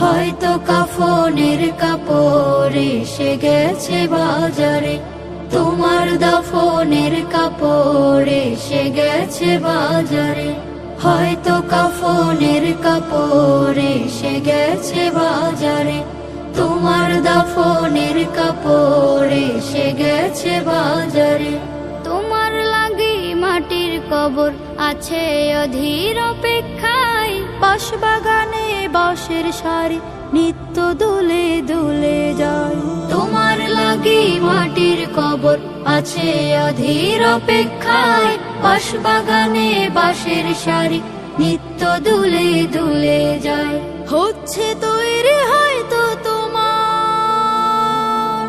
হয়তো কাফনের কাপড় এসে গেছে বাজারে। তোমার দাফনের কাপড় এসে গেছে বাজারে। হয়তো কাফনের কাপড় এসে গেছে বাজারে। তোমার দাফনের কাপড় এসে গেছে বাজারে। তোমার লাগি মাটির কবর আছে অধীর অপেক্ষায়। বাঁশ বাগানে বাঁশের সারি নিত্য দুলে দুলে যায়। তোমার লাগি মাটির কবর আছে অধীর অপেক্ষায়। বাঁশ বাগানে বাঁশের সারি নিত্য দুলে দুলে যায়। হচ্ছে তৈরি হয়তো তোমার।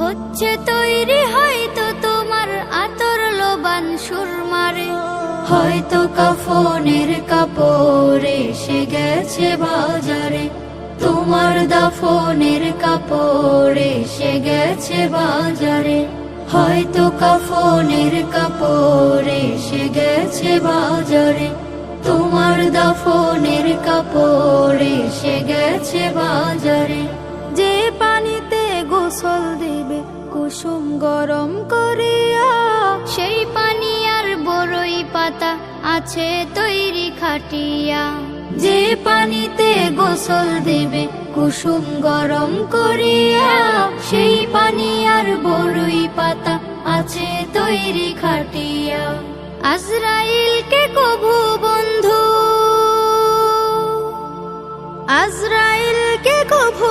হচ্ছে তৈরি হয়তো তোমার আতর লোবান সুরমারে হয়তো কাফনের কাপড় এসে গেছে বাজারে। তোমার দাফনের কাপড় এসে গেছে বাজারে। হয়তো কাফনের কাপড় এসে গেছে বাজারে। তোমার দাফনের কাপড় এসে গেছে বাজারে। যে পানিতে গোসল দিবে, কুসুম গরম করিয়া আছে তৈরি খাটিয়া। যে পানিতে গোসল দেবে, কুসুম গরম করিয়া, সেই পানি আর বড়ই পাতা আছে তৈরি খাটিয়া। আজরাইলকে কবু বন্ধু, আজরাইলকে কভু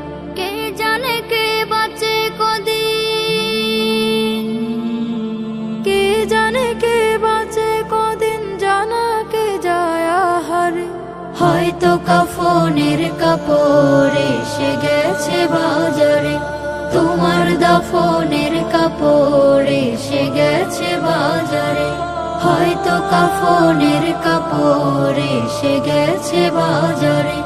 হয়তো কাফনের কাপড় এসে গেছে বাজারে। তোমার দাফনের কাপড় এসে গেছে বাজারে। হয়তো কাফনের কাপড় এসে গেছে বাজারে।